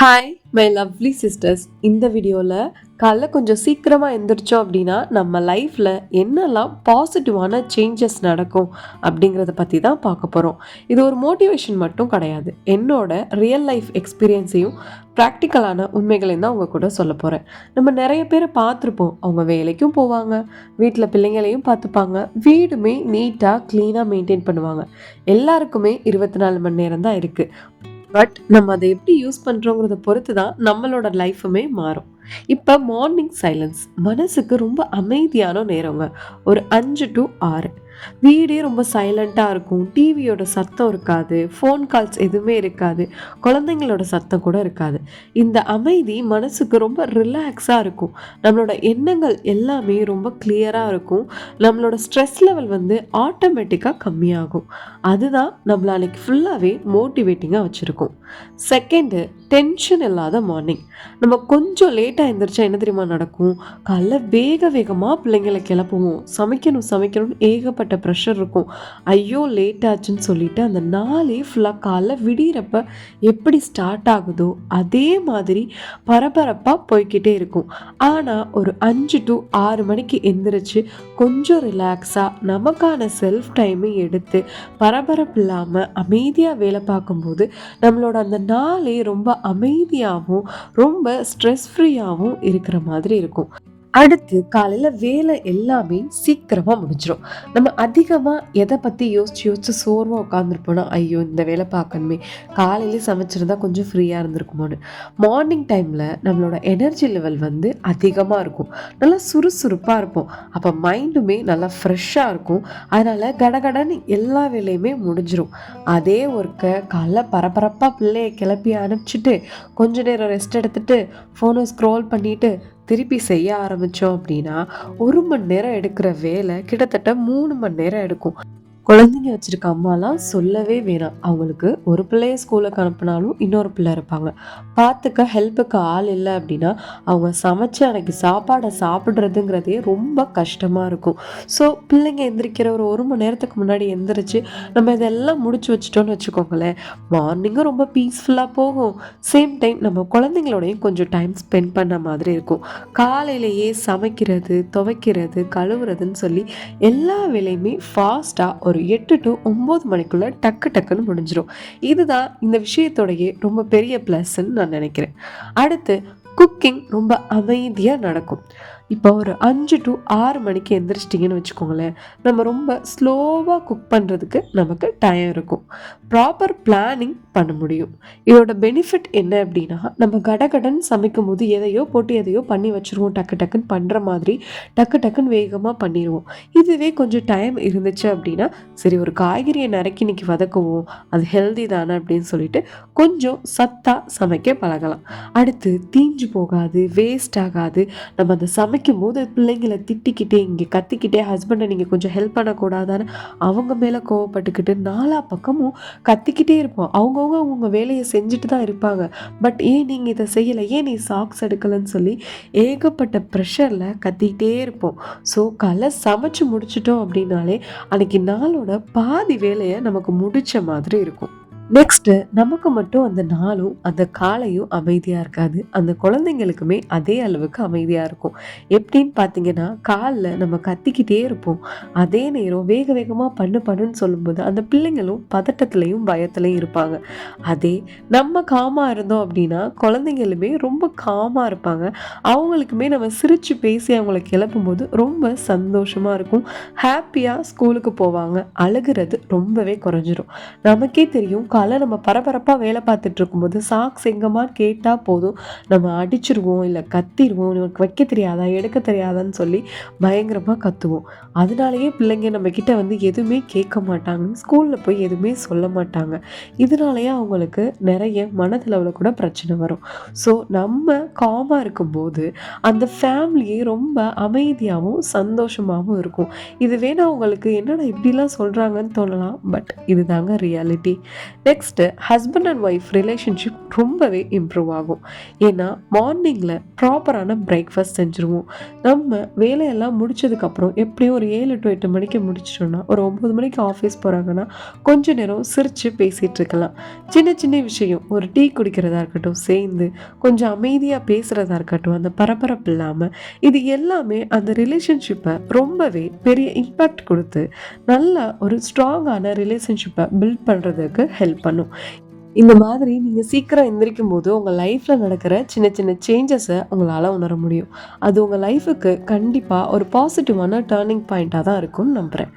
Hi my lovely sisters இந்த வீடியோவில் காலைல கொஞ்சம் சீக்கிரமாக எழுந்திரிச்சோம் அப்படின்னா நம்ம லைஃப்பில் என்னெல்லாம் பாசிட்டிவான சேஞ்சஸ் நடக்கும் அப்படிங்கிறத பற்றி தான் பார்க்க போகிறோம் இது ஒரு மோட்டிவேஷன் மட்டும் கிடையாது. என்னோட ரியல் லைஃப் எக்ஸ்பீரியன்ஸையும் ப்ராக்டிக்கலான உண்மைகளையும் தான் உங்கள் கூட சொல்ல போகிறேன் நம்ம நிறைய பேரை பார்த்துருப்போம். அவங்க வேலைக்கும் போவாங்க. வீட்டில் பிள்ளைங்களையும் பார்த்துப்பாங்க. வீடுமே நீட்டாக க்ளீனாக மெயின்டைன் பண்ணுவாங்க. எல்லாருக்குமே இருபத்தி நாலு மணி நேரம் தான் இருக்குது பட் நம்ம அதை எப்படி யூஸ் பண்ணுறோங்கிறத பொறுத்து தான் நம்மளோட லைஃபுமே மாறும். இப்போ மார்னிங் சைலன்ஸ் மனசுக்கு ரொம்ப அமைதியான நேரங்க. ஒரு அஞ்சு டு ஆறு. வீடே ரொம்ப சைலண்ட்டாக இருக்கும். டிவியோட சத்தம் இருக்காது. ஃபோன் கால்ஸ் எதுவுமே இருக்காது. குழந்தைங்களோட சத்தம் கூட இருக்காது. இந்த அமைதி மனசுக்கு ரொம்ப ரிலாக்ஸாக இருக்கும். நம்மளோட எண்ணங்கள் எல்லாமே ரொம்ப கிளியராக இருக்கும். நம்மளோட ஸ்ட்ரெஸ் லெவல் வந்து ஆட்டோமேட்டிக்காக கம்மியாகும். அதுதான் நம்மள அன்னைக்கு ஃபுல்லாகவே மோட்டிவேட்டிங்காக வச்சுருக்கும். செகண்டு டென்ஷன் இல்லாத மார்னிங் நம்ம கொஞ்சம் லேட்டாக எழுந்திரிச்சா என்ன தெரியுமா நடக்கும்? காலைல வேக வேகமாக பிள்ளைங்களை கிளப்புவோம். சமைக்கணும் சமைக்கணும்னு ஏகப்பட்ட ப்ரெஷர் இருக்கும். ஐயோ லேட் ஆச்சுன்னு சொல்லிட்டு அந்த நாளே ஃபுல்லாக காலைல விடிகிறப்ப எப்படி ஸ்டார்ட் ஆகுதோ அதே மாதிரி பரபரப்பாக போய்க்கிட்டே இருக்கும். ஆனால் ஒரு அஞ்சு டு ஆறு மணிக்கு எந்திரிச்சு கொஞ்சம் ரிலாக்ஸாக நமக்கான செல்ஃப் டைமை எடுத்து பரபரப்பு இல்லாமல் அமைதியாக வேலை பார்க்கும்போது நம்மளோட அந்த நாளே ரொம்ப அமைதியாகவும் ரொம்ப ஸ்ட்ரெஸ் ஃப்ரீயாகவும் இருக்கிற மாதிரி இருக்கும். அடுத்து காலையில் வேலை எல்லாமே சீக்கிரமாக முடிஞ்சிடும் நம்ம அதிகமாக எதை பற்றி யோசிச்சு யோசிச்சு சோர்வாக உட்காந்துருப்போம்னா ஐயோ இந்த வேலை பார்க்கணுமே. காலையிலே சமைச்சிருந்தா கொஞ்சம் ஃப்ரீயாக இருந்திருக்குமோன்னு. மார்னிங் டைமில் நம்மளோட எனர்ஜி லெவல் வந்து அதிகமாக இருக்கும். நல்லா சுறுசுறுப்பாக இருப்போம். அப்போ மைண்டுமே நல்லா ஃப்ரெஷ்ஷாக இருக்கும். அதனால் கடகடன்னு எல்லா வேலையுமே முடிஞ்சிடும் அதே ஒர்க்கை காலைல பரபரப்பாக பிள்ளையை கிளப்பி அனுப்பிச்சிட்டு கொஞ்ச நேரம் ரெஸ்ட் எடுத்துகிட்டு ஃபோனை ஸ்க்ரோல் பண்ணிவிட்டு திருப்பி செய்ய ஆரம்பித்தோம் அப்படின்னா ஒரு மணி நேரம் எடுக்கிற வேலை கிட்டத்தட்ட மூணு மணி நேரம் எடுக்கும். குழந்தைங்க வச்சுருக்க அம்மாலாம் சொல்லவே வேணாம். அவங்களுக்கு ஒரு பிள்ளைய ஸ்கூலுக்கு அனுப்புனாலும் இன்னொரு பிள்ளை இருப்பாங்க. பார்த்துக்க ஹெல்ப்புக்கு ஆள் இல்லை அப்படின்னா அவங்க சமைச்சு அன்னைக்கு சாப்பாடை சாப்பிட்றதுங்கிறதே ரொம்ப கஷ்டமாக இருக்கும். ஸோ பிள்ளைங்க எந்திரிக்கிற ஒரு ஒரு மணி நேரத்துக்கு முன்னாடி எந்திரிச்சு நம்ம இதெல்லாம் முடிச்சு வச்சிட்டோம்னு வச்சுக்கோங்களேன் மார்னிங்கும் ரொம்ப பீஸ்ஃபுல்லாக போகும். சேம் டைம் நம்ம குழந்தைங்களோடையும் கொஞ்சம் டைம் ஸ்பெண்ட் பண்ண மாதிரி இருக்கும். காலையிலேயே சமைக்கிறது துவைக்கிறது கழுவுறதுன்னு சொல்லி எல்லா வேலையுமே ஃபாஸ்ட்டாக ஒரு எட்டு டு ஒம்பது மணிக்குள்ளே டக்கு டக்குன்னு முடிஞ்சிடும் இதுதான் இந்த விஷயத்தோடைய ரொம்ப பெரிய ப்ளஸ்ன்னு நான் நினைக்கிறேன். அடுத்து குக்கிங் ரொம்ப அமைதியாக நடக்கும். இப்போ ஒரு அஞ்சு டு ஆறு மணிக்கு எந்திரிச்சிட்டிங்கன்னு வச்சுக்கோங்களேன் நம்ம ரொம்ப ஸ்லோவாக குக் பண்ணுறதுக்கு நமக்கு டைம் இருக்கும். ப்ராப்பர் பிளானிங் பண்ண முடியும். இதோட பெனிஃபிட் என்ன அப்படின்னா நம்ம கடகடன் சமைக்கும் போது எதையோ போட்டு எதையோ பண்ணி வச்சுருவோம் டக்கு டக்குன்னு பண்ணுற மாதிரி டக்கு டக்குன்னு வேகமாக பண்ணிடுவோம் இதுவே கொஞ்சம் டைம் இருந்துச்சு அப்படின்னா சரி ஒரு காய்கறியை நறுக்கி இன்னைக்கு வதக்குவோம் அது ஹெல்தி தானே அப்படின்னு சொல்லிட்டு கொஞ்சம் சத்தாக சமைக்க பழகலாம். அடுத்து தீஞ்சு போகாது வேஸ்ட் ஆகாது. நம்ம அந்த சமைக்கும் போது பிள்ளைங்களை திட்டிக்கிட்டே இங்கே கத்திக்கிட்டே ஹஸ்பண்டை நீங்கள் கொஞ்சம் ஹெல்ப் பண்ணக்கூடாதான்னு அவங்க மேலே கோவப்பட்டுக்கிட்டு நாலா பக்கமும் கத்திக்கிட்டே இருப்போம். அவங்கவுங்க அவங்க வேலையை செஞ்சுட்டு தான் இருப்பாங்க. பட் ஏன் நீங்கள் இதை செய்யலை? ஏன் நீ சாக்ஸ் எடுக்கலைன்னு சொல்லி ஏகப்பட்ட ப்ரெஷரில் கத்திக்கிட்டே இருப்போம். ஸோ காலைல சமைச்சு முடிச்சிட்டோம் அப்படின்னாலே அன்றைக்கி நாளோட பாதி வேலையை நமக்கு முடிச்ச மாதிரி இருக்கும். நெக்ஸ்ட்டு நமக்கு மட்டும் அந்த நாளும் அந்த காலையும் அமைதியாக இருக்காது. அந்த குழந்தைங்களுக்குமே அதே அளவுக்கு அமைதியாக இருக்கும். எப்படின்னு பார்த்தீங்கன்னா காலில் நம்ம கத்திக்கிட்டே இருப்போம். அதே நேரம் வேக வேகமாக பண்ணு பண்ணுன்னு சொல்லும்போது அந்த பிள்ளைங்களும் பதட்டத்துலேயும் பயத்துலையும் இருப்பாங்க. அதே நம்ம காமாக இருந்தோம் அப்படின்னா குழந்தைங்களுமே ரொம்ப காமாக இருப்பாங்க. அவங்களுக்குமே நம்ம சிரித்து பேசி அவங்கள கிளப்பும்போது ரொம்ப சந்தோஷமாக இருக்கும். ஹாப்பியாக ஸ்கூலுக்கு போவாங்க. அழுகிறது ரொம்பவே குறைஞ்சிரும். நமக்கே தெரியும் காலை நம்ம பரபரப்பாக வேலை பார்த்துட்டு இருக்கும்போது சாக்ஸ் எங்கம்மான்னு கேட்டால் போதும். நம்ம அடிச்சிருவோம் இல்லை கத்திடுவோம் உனக்கு வைக்க தெரியாதா எடுக்க தெரியாதான்னு சொல்லி பயங்கரமாக கத்துவோம். அதனாலேயே பிள்ளைங்க நம்ம வந்து எதுவுமே கேட்க மாட்டாங்க ஸ்கூலில் போய் எதுவுமே சொல்ல மாட்டாங்க. இதனாலேயே அவங்களுக்கு நிறைய மனதளவில் கூட பிரச்சனை வரும். ஸோ நம்ம காமாக இருக்கும்போது அந்த ஃபேமிலியே ரொம்ப அமைதியாகவும் சந்தோஷமாகவும் இருக்கும். இது வேணால் அவங்களுக்கு என்னடா இப்படிலாம் சொல்கிறாங்கன்னு தோணலாம் பட் இதுதாங்க reality next husband and wife relationship ரொம்பவே இம்ப்ரூவ் ஆகும். ஏன்னா மார்னிங்கில் ப்ராப்பரான பிரேக்ஃபாஸ்ட் செஞ்சுருவோம். நம்ம வேலையெல்லாம் முடிச்சதுக்கப்புறம் எப்படியும் ஒரு ஏழு டு எட்டு மணிக்கு முடிச்சிட்டோம்னா ஒரு ஒம்பது மணிக்கு ஆஃபீஸ் போகிறாங்கன்னா கொஞ்ச நேரம் சிரித்து பேசிகிட்டு இருக்கலாம். சின்ன சின்ன விஷயம் ஒரு டீ குடிக்கிறதா இருக்கட்டும் சேர்ந்து கொஞ்சம் அமைதியாக பேசுகிறதா இருக்கட்டும் அந்த பரபரப்பு இல்லாமல் இது எல்லாமே அந்த ரிலேஷன்ஷிப்பை ரொம்பவே பெரிய இம்பேக்ட் கொடுத்து நல்ல ஒரு ஸ்ட்ராங்கான ரிலேஷன்ஷிப்பை பில்ட் பண்ணுறதுக்கு ஹெல்ப் el pano இந்த மாதிரி நீங்கள் சீக்கிரம் எந்திரிக்கும் போது உங்கள் லைஃப்பில் நடக்கிற சின்ன சின்ன சேஞ்சஸை உங்களால் உணர முடியும். அது உங்கள் லைஃபுக்கு கண்டிப்பாக ஒரு பாசிட்டிவான டேர்னிங் பாயிண்ட்டாக தான் இருக்கும்னு நம்புகிறேன்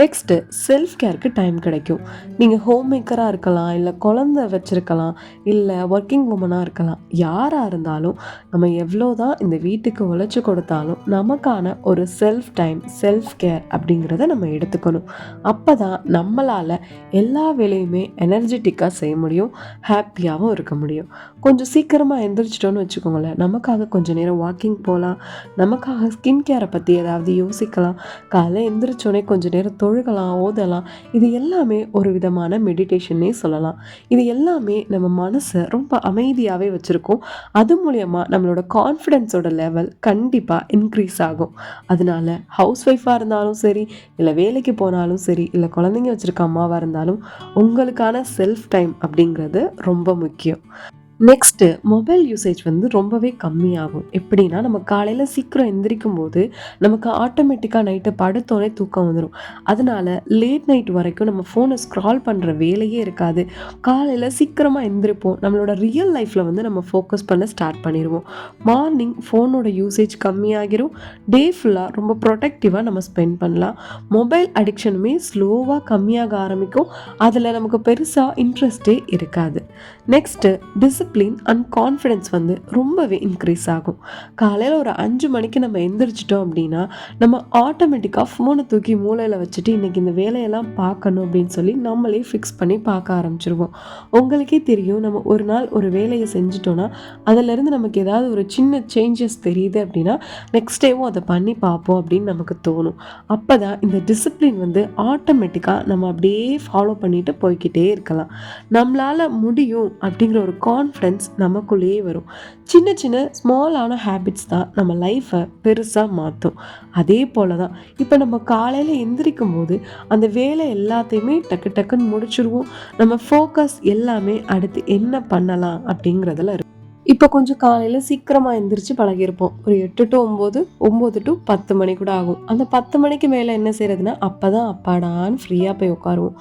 நெக்ஸ்ட்டு செல்ஃப் கேருக்கு டைம் கிடைக்கும். நீங்கள் ஹோம் மேக்கராக இருக்கலாம் இல்லை குழந்த வச்சுருக்கலாம் இல்லை ஒர்க்கிங் உமனாக இருக்கலாம். யாராக இருந்தாலும் நம்ம எவ்வளோ தான் இந்த வீட்டுக்கு உழைச்சி கொடுத்தாலும் நமக்கான ஒரு செல்ஃப் டைம் செல்ஃப் கேர் அப்படிங்கிறத நம்ம எடுத்துக்கணும். அப்போ தான் நம்மளால் எல்லா வேலையுமே எனர்ஜெட்டிக்காக செய்ய முடியும். ஹாப்பியாகவும் இருக்க முடியும். கொஞ்சம் சீக்கிரமாக எந்திரிச்சிட்டோன்னு வச்சுக்கோங்களேன். நமக்காக கொஞ்சம் நேரம் வாக்கிங் போகலாம் நமக்காக ஸ்கின் கேரை பற்றி ஏதாவது யோசிக்கலாம். காலைல எந்திரிச்சோடனே கொஞ்சம் நேரம் தொழுகலாம் ஓதலாம். இது எல்லாமே ஒரு விதமான மெடிடேஷன்னே சொல்லலாம். இது எல்லாமே நம்ம மனசை ரொம்ப அமைதியாகவே வச்சுருக்கோம். அது மூலயமா நம்மளோட கான்ஃபிடென்ஸோட லெவல் கண்டிப்பாக இன்க்ரீஸ் ஆகும். அதனால ஹவுஸ் ஒய்ஃபாக இருந்தாலும் சரி இல்லை வேலைக்கு போனாலும் சரி இல்லை குழந்தைங்க வச்சுருக்க அம்மாவாக இருந்தாலும் உங்களுக்கான செல்ஃப் டைம் அப்படிங்கிறது ரொம்ப முக்கியம். நெக்ஸ்ட்டு மொபைல் யூசேஜ் வந்து ரொம்பவே கம்மியாகும். எப்படின்னா நம்ம காலையில் சீக்கிரம் எந்திரிக்கும் போது நமக்கு ஆட்டோமேட்டிக்காக நைட்டு படுத்தோடனே தூக்கம் வந்துடும் அதனால லேட் நைட் வரைக்கும் நம்ம ஃபோனை ஸ்க்ரால் பண்ணுற வேலையே இருக்காது. காலையில் சீக்கிரமாக எந்திரிப்போம். நம்மளோட ரியல் லைஃப்பில் வந்து நம்ம ஃபோக்கஸ் பண்ண ஸ்டார்ட் பண்ணிடுவோம். மார்னிங் ஃபோனோட யூசேஜ் கம்மியாகிரும். டே ஃபுல்லாக ரொம்ப ப்ரொடெக்டிவாக நம்ம ஸ்பெண்ட் பண்ணலாம். மொபைல் அடிக்ஷனுமே ஸ்லோவாக கம்மியாக ஆரம்பிக்கும். அதில் நமக்கு பெருசாக இன்ட்ரெஸ்ட்டே இருக்காது. நெக்ஸ்ட்டு டிசிப்ளின் அண்ட் கான்ஃபிடென்ஸ் வந்து ரொம்பவே இன்க்ரீஸ் ஆகும். காலையில் ஒரு அஞ்சு மணிக்கு நம்ம எந்திரிச்சிட்டோம் அப்படின்னா நம்ம ஆட்டோமேட்டிக்காக ஃபோனை தூக்கி மூலையில் வச்சுட்டு இன்றைக்கி இந்த வேலையெல்லாம் பார்க்கணும் அப்படின்னு சொல்லி நம்மளே ஃபிக்ஸ் பண்ணி பார்க்க ஆரம்பிச்சிருவோம். உங்களுக்கே தெரியும் நம்ம ஒரு நாள் ஒரு வேலையை செஞ்சிட்டோன்னா அதிலேருந்து நமக்கு ஏதாவது ஒரு சின்ன சேஞ்சஸ் தெரியுது அப்படின்னா நெக்ஸ்ட் டேவும் அதை பண்ணி பார்ப்போம் அப்படின்னு நமக்கு தோணும். அப்போ தான் இந்த டிசிப்ளின் வந்து ஆட்டோமேட்டிக்காக நம்ம அப்படியே ஃபாலோ பண்ணிட்டு போய்கிட்டே இருக்கலாம். நம்மளால் முடியும் அப்படிங்கிற ஒரு கான்ஃபிடன்ஸ் நமக்குள்ளேயே வரும். சின்ன சின்ன ஸ்மாலான ஹேபிட்ஸ் தான் நம்ம லைஃப்பை பெருசாக மாற்றும் அதே போல தான் இப்போ நம்ம காலையில் எந்திரிக்கும் போது அந்த வேலை எல்லாத்தையுமே டக்கு டக்குன்னு முடிச்சிருவோம். நம்ம ஃபோக்கஸ் எல்லாமே அடுத்து என்ன பண்ணலாம் அப்படிங்கிறதுல இருக்கும் இப்போ கொஞ்சம் காலையில் சீக்கிரமாக எந்திரிச்சு பழகியிருப்போம். ஒரு எட்டு டு ஒம்பது ஒம்பது டு பத்து மணி கூட ஆகும். அந்த பத்து மணிக்கு மேலே என்ன செய்கிறதுன்னா அப்போ தான் அப்பாடான்னு ஃப்ரீயாக போய் உட்காருவோம்.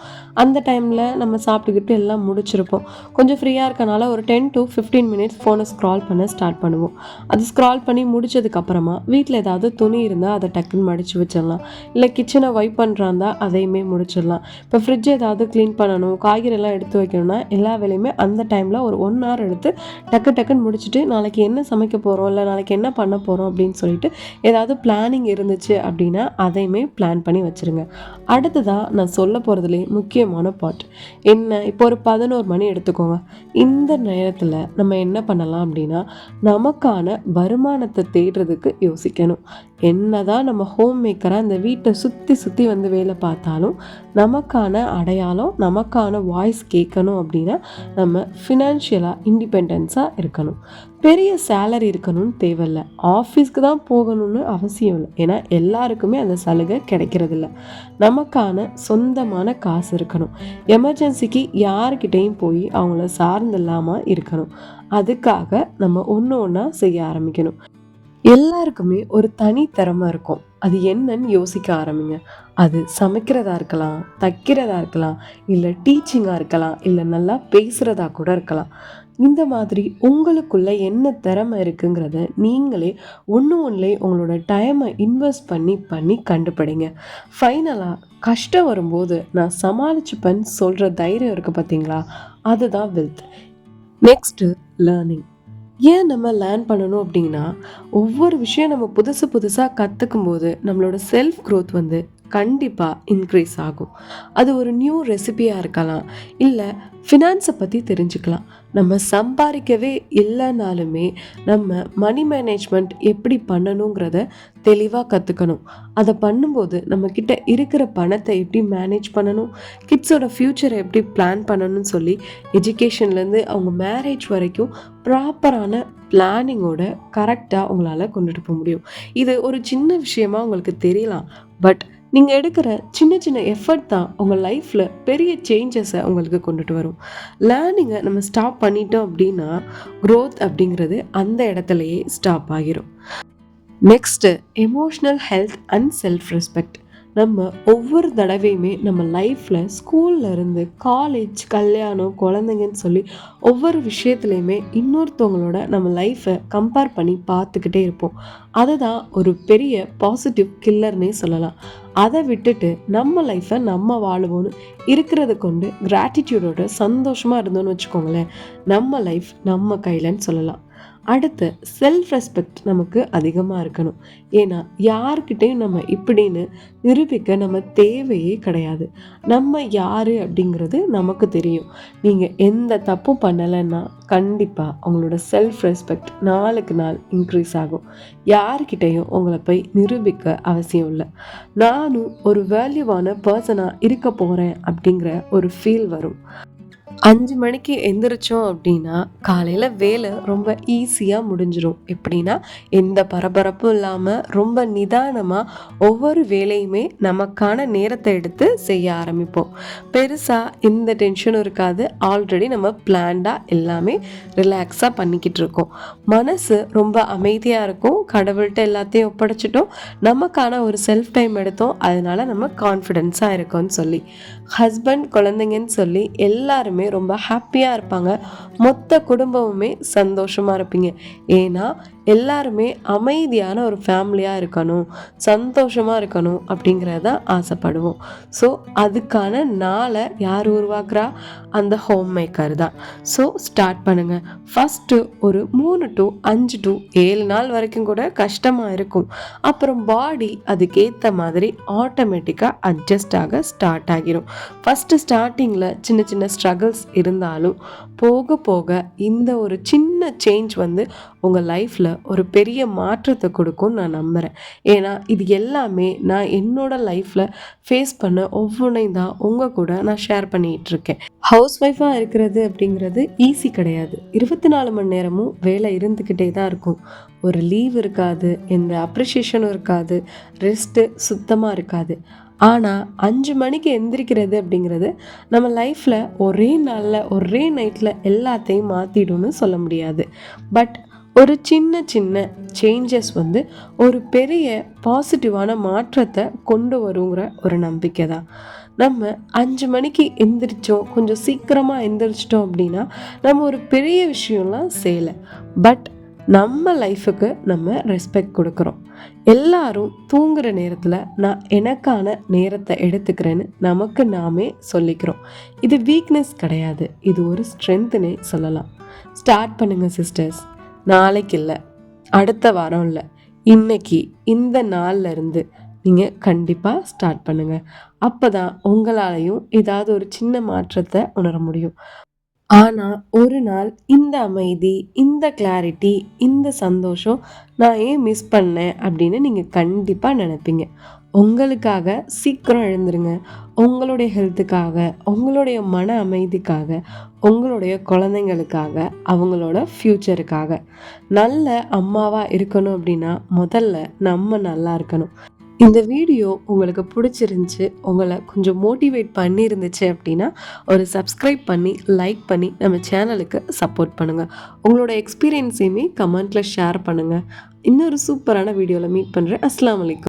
அந்த டைமில் நம்ம சாப்பிட்டுக்கிட்டு எல்லாம் முடிச்சிருப்போம். கொஞ்சம் ஃப்ரீயாக இருக்கனால ஒரு டென் டு ஃபிஃப்டீன் மினிட்ஸ் ஃபோனை ஸ்க்ரால் பண்ண ஸ்டார்ட் பண்ணுவோம். அது ஸ்க்ரால் பண்ணி முடிச்சதுக்கப்புறமா வீட்டில் ஏதாவது துணி இருந்தால் அதை டக்குன்னு மடித்து வச்சிடலாம். இல்லை கிச்சனை வைப் பண்ணுறாந்தா அதையுமே முடிச்சிடலாம். இப்போ ஃப்ரிட்ஜ் ஏதாவது க்ளீன் பண்ணணும் காய்கறியெல்லாம் எடுத்து வைக்கணும்னா எல்லா வேலையுமே அந்த டைமில் ஒரு ஒன் ஹவர் எடுத்து டக்கு டக்குன்னு முடிச்சுட்டு நாளைக்கு என்ன சமைக்க போகிறோம் இல்லை நாளைக்கு என்ன பண்ண போகிறோம் அப்படின்னு சொல்லிட்டு ஏதாவது பிளானிங் இருந்துச்சு அப்படின்னா அதையுமே பிளான் பண்ணி வச்சுருங்க. அடுத்ததாக நான் சொல்ல போகிறதுலே முக்கியமான பாட் என்ன? இப்போ ஒரு பதினோரு மணி எடுத்துக்கோங்க. இந்த நேரத்தில் நம்ம என்ன பண்ணலாம் அப்படின்னா நமக்கான வருமானத்தை தேடுறதுக்கு யோசிக்கணும். என்னதான் நம்ம ஹோம் மேக்கராக அந்த வீட்டை சுற்றி சுற்றி வந்து வேலை பார்த்தாலும் நமக்கான அடையாளம் நமக்கான வாய்ஸ் கேட்கணும் அப்படின்னா நம்ம ஃபினான்ஷியலாக இண்டிபெண்டன்ஸாக இருக்கணும். பெரிய சேலரி இருக்கணும்னு தேவையில்ல. ஆஃபீஸ்க்கு தான் போகணும்னு அவசியம் இல்லை. ஏன்னா எல்லாருக்குமே அந்த சலுகை கிடைக்கிறதில்ல. நமக்கான சொந்தமான காசு இருக்கணும். எமர்ஜென்சிக்கு யாருக்கிட்டேயும் போய் அவங்கள சார்ந்து இல்லாமல் இருக்கணும். அதுக்காக நம்ம ஒன்று ஒன்றா செய்ய ஆரம்பிக்கணும். எல்லாருக்குமே ஒரு தனி திறமை இருக்கும். அது என்னன்னு யோசிக்க ஆரம்பிங்க. அது சமைக்கிறதா இருக்கலாம் தைக்கிறதா இருக்கலாம் இல்லை டீச்சிங்காக இருக்கலாம் இல்லை நல்லா பேசுகிறதா கூட இருக்கலாம். இந்த மாதிரி உங்களுக்குள்ளே என்ன திறமை இருக்குங்கிறத நீங்களே ஒன்று ஒன்றுலே உங்களோட டைமை இன்வெஸ்ட் பண்ணி பண்ணி கண்டுபிடிங்க. ஃபைனலாக கஷ்டம் வரும்போது நான் சமாளிச்சுப்பேன் சொல்கிற தைரியம் இருக்குது பார்த்தீங்களா அதுதான் வெல்த் நெக்ஸ்ட்டு லேர்னிங் ஏன் நம்ம லேர்ன் பண்ணணும் அப்படின்னா ஒவ்வொரு விஷயம் நம்ம புதுசு புதுசாக கற்றுக்கும் போது நம்மளோட செல்ஃப் க்ரோத் வந்து கண்டிப்பாக இன்க்ரீஸ் ஆகும். அது ஒரு நியூ ரெசிபியாக இருக்கலாம். இல்லை ஃபினான்ஸை பற்றி தெரிஞ்சுக்கலாம். நம்ம சம்பாதிக்கவே இல்லைனாலுமே நம்ம மணி மேனேஜ்மெண்ட் எப்படி பண்ணணுங்கிறத தெளிவாக கற்றுக்கணும் அதை பண்ணும்போது நம்மக்கிட்ட இருக்கிற பணத்தை எப்படி மேனேஜ் பண்ணணும் கிட்ஸோட ஃப்யூச்சரை எப்படி பிளான் பண்ணணும்னு சொல்லி எஜுகேஷன்லேருந்து அவங்க மேரேஜ் வரைக்கும் ப்ராப்பரான பிளானிங்கோட கரெக்டாக உங்களால் கொண்டுட்டு போக முடியும். இது ஒரு சின்ன விஷயமா உங்களுக்கு தெரியலாம். பட் நீங்கள் எடுக்கிற சின்ன சின்ன எஃபர்ட் தான் உங்கள் லைஃப்பில் பெரிய சேஞ்சஸை உங்களுக்கு கொண்டுட்டு வரும். லேர்னிங்கை நம்ம ஸ்டாப் பண்ணிட்டோம் அப்படின்னா க்ரோத் அப்படிங்கிறது அந்த இடத்துலையே ஸ்டாப் ஆகிரும். Next emotional health and self respect நம்ம ஒவ்வொரு தடவையுமே நம்ம லைஃப்பில் ஸ்கூல்லேருந்து காலேஜ் கல்யாணம் குழந்தைங்கன்னு சொல்லி ஒவ்வொரு விஷயத்துலையுமே இன்னொருத்தவங்களோட நம்ம லைஃப்பை கம்பேர் பண்ணி பார்த்துக்கிட்டே இருப்போம். அதுதான் ஒரு பெரிய பாசிட்டிவ் கில்லர்னே சொல்லலாம். அதை விட்டுட்டு நம்ம லைஃப்பை நம்ம வாழுவோன்னு இருக்கிறத கொண்டு கிராட்டிடியூடோட சந்தோஷமாக இருந்தோன்னு வச்சுக்கோங்களேன். நம்ம லைஃப் நம்ம கையிலன்னு சொல்லலாம். அடுத்து செல்ஃப் ரெஸ்பெக்ட் நமக்கு அதிகமாக இருக்கணும். ஏன்னா யார்கிட்டையும் நம்ம இப்படின்னு நிரூபிக்க நம்ம தேவையே கிடையாது. நம்ம யார் அப்படிங்கிறது நமக்கு தெரியும். நீங்கள் எந்த தப்பும் பண்ணலைன்னா கண்டிப்பாக உங்களோட செல்ஃப் ரெஸ்பெக்ட் நாளுக்கு நாள் இன்க்ரீஸ் ஆகும். யார்கிட்டையும் உங்களை போய் நிரூபிக்க அவசியம் இல்லை. நானும் ஒரு வேல்யூவான பர்சனாக இருக்க போகிறேன் அப்படிங்கிற ஒரு ஃபீல் வரும். அஞ்சு மணிக்கு எந்திரிச்சோம் அப்படின்னா காலையில் வேலை ரொம்ப ஈஸியாக முடிஞ்சிடும் எப்படின்னா எந்த பரபரப்பும் இல்லாமல் ரொம்ப நிதானமாக ஒவ்வொரு வேலையுமே நமக்கான நேரத்தை எடுத்து செய்ய ஆரம்பிப்போம். பெருசாக எந்த டென்ஷனும் இருக்காது. ஆல்ரெடி நம்ம பிளான்டாக எல்லாமே ரிலாக்ஸாக பண்ணிக்கிட்டு இருக்கோம். மனசு ரொம்ப அமைதியாக இருக்கும். கடவுள்கிட்ட எல்லாத்தையும் ஒப்படைச்சிட்டோம். நமக்கான ஒரு செல்ஃப் டைம் எடுத்தோம். அதனால் நம்ம கான்ஃபிடென்ஸாக இருக்கோம்னு சொல்லி. ஹஸ்பண்ட் குழந்தைங்கன்னு சொல்லி எல்லாருமே ரொம்ப ஹாப்பியாக இருப்பாங்க. மொத்த குடும்பமுமே சந்தோஷமாக இருப்பீங்க. ஏன்னா எல்லாருமே அமைதியான ஒரு ஃபேமிலியாக இருக்கணும் சந்தோஷமாக இருக்கணும் அப்படிங்கிறத ஆசைப்படுவோம். ஸோ அதுக்கான நாளை யார் உருவாக்குறா? அந்த ஹோம் மேக்கர் தான். ஸோ ஸ்டார்ட் பண்ணுங்கள் ஃபஸ்ட்டு ஒரு மூணு டு அஞ்சு டு ஏழு நாள் வரைக்கும் கூட கஷ்டமாக இருக்கும். அப்புறம் பாடி அதுக்கேற்ற மாதிரி ஆட்டோமேட்டிக்காக அட்ஜஸ்ட் ஆக ஸ்டார்ட் ஆகிரும். ஃபஸ்ட்டு ஸ்டார்டிங்கில் சின்ன சின்ன ஸ்ட்ரகிள்ஸ் இருந்தாலும் போக போக இந்த ஒரு சின்ன சேஞ்ச் வந்து உங்கள் லைஃப்பில் ஒரு பெரிய மாற்றத்தை கொடுக்கும்னு நான் நம்புகிறேன் ஏன்னா இது எல்லாமே நான் என்னோட லைஃப்பில் ஃபேஸ் பண்ண ஒவ்வொன்றையும் தான் உங்கள் கூட நான் ஷேர் பண்ணிகிட்ருக்கேன் ஹவுஸ் ஒய்ஃபாக இருக்கிறது அப்படிங்கிறது ஈஸி கிடையாது. இருபத்தி நாலு மணி நேரமும் வேலை இருந்துக்கிட்டே தான் இருக்கும். ஒரு லீவ் இருக்காது எந்த அப்ரிஷியேஷனும் இருக்காது ரெஸ்ட்டு சுத்தமாக இருக்காது. ஆனால் அஞ்சு மணிக்கு எந்திரிக்கிறது அப்படிங்கிறது நம்ம லைஃப்பில் ஒரே நாளில் ஒரே நைட்டில் எல்லாத்தையும் மாற்றிடும்னு சொல்ல முடியாது. பட் ஒரு சின்ன சின்ன சேஞ்சஸ் வந்து ஒரு பெரிய பாசிட்டிவான மாற்றத்தை கொண்டு வருங்கிற ஒரு நம்பிக்கை தான். நம்ம அஞ்சு மணிக்கு எந்திரிச்சோம் கொஞ்சம் சீக்கிரமாக எந்திரிச்சிட்டோம் அப்படின்னா நம்ம ஒரு பெரிய விஷயம்லாம் செய்யலை. பட் நம்ம லைஃபுக்கு நம்ம ரெஸ்பெக்ட் கொடுக்குறோம். எல்லாரும் தூங்குகிற நேரத்தில் நான் எனக்கான நேரத்தை எடுத்துக்கிறேன்னு நமக்கு நாமே சொல்லிக்கிறோம். இது வீக்னஸ் கிடையாது. இது ஒரு ஸ்ட்ரென்த்துனே சொல்லலாம். ஸ்டார்ட் பண்ணுங்கள் சிஸ்டர்ஸ் நாளைக்கு இல்லை. அடுத்த வாரம் இல்லை. இன்னைக்கு இந்த நாள்ல இருந்து நீங்கள் கண்டிப்பாக ஸ்டார்ட் பண்ணுங்கள் அப்போ தான் உங்களாலையும் ஏதாவது ஒரு சின்ன மாற்றத்தை உணர முடியும். ஆனால் ஒரு நாள் இந்த அமைதி இந்த கிளாரிட்டி இந்த சந்தோஷம் நான் ஏன் மிஸ் பண்ணேன் அப்படின்னு நீங்கள் கண்டிப்பாக நினைப்பீங்க. உங்களுக்காக சீக்கிரம் எழுந்துருங்க. உங்களுடைய ஹெல்த்துக்காக உங்களுடைய மன அமைதிக்காக உங்களுடைய குழந்தைங்களுக்காக அவங்களோட ஃப்யூச்சருக்காக நல்ல அம்மாவாக இருக்கணும் அப்படின்னா முதல்ல நம்ம நல்லா இருக்கணும். இந்த வீடியோ உங்களுக்கு பிடிச்சிருந்துச்சி உங்களை கொஞ்சம் மோட்டிவேட் பண்ணியிருந்துச்சு அப்படின்னா ஒரு சப்ஸ்கிரைப் பண்ணி லைக் பண்ணி நம்ம சேனலுக்கு சப்போர்ட் பண்ணுங்கள் உங்களோட எக்ஸ்பீரியன்ஸையுமே கமெண்ட்டில் ஷேர் பண்ணுங்கள் இன்னொரு சூப்பரான வீடியோவில் மீட் பண்ணுறேன் அஸ்லாம் வலைக்கம்